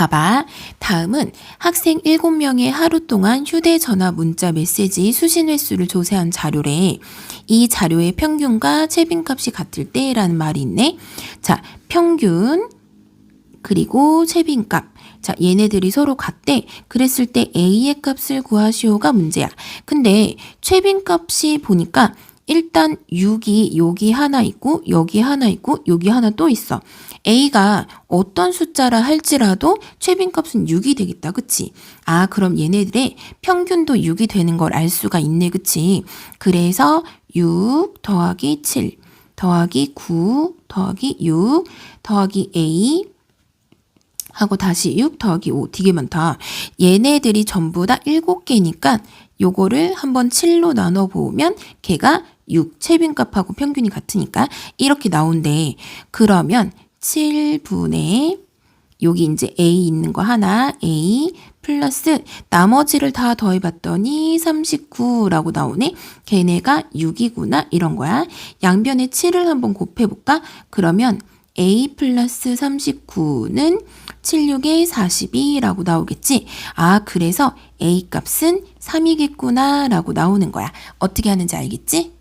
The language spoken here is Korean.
봐봐. 다음은 학생 7명의 하루 동안 휴대전화 문자 메시지 수신 횟수를 조사한 자료래. 이 자료의 평균과 채빈값이 같을 때라는 말이 있네. 자, 평균, 그리고 채빈값. 자, 얘네들이 서로 같대. 그랬을 때 A의 값을 구하시오가 문제야. 근데 채빈값이 보니까 일단 6이 여기 하나 있고 여기 하나 있고 여기 하나 또 있어. A가 어떤 숫자라 할지라도 최빈값은 6이 되겠다. 그치? 아, 그럼 얘네들의 평균도 6이 되는 걸 알 수가 있네. 그치? 그래서 6 더하기 7 더하기 9 더하기 6 더하기 A 하고 다시 6 더하기 5 되게 많다. 얘네들이 전부 다 7개니까 요거를 한번 7로 나눠 보면 걔가 6 채빈값하고 평균이 같으니까 이렇게 나온대. 그러면 7분의 여기 이제 A 있는 거 하나 A 플러스 나머지를 다 더해봤더니 39라고 나오네. 걔네가 6이구나 이런 거야. 양변에 7을 한번 곱해볼까? 그러면 A 플러스 39는 76에 42라고 나오겠지? 아, 그래서 A 값은 3이겠구나 라고 나오는 거야. 어떻게 하는지 알겠지?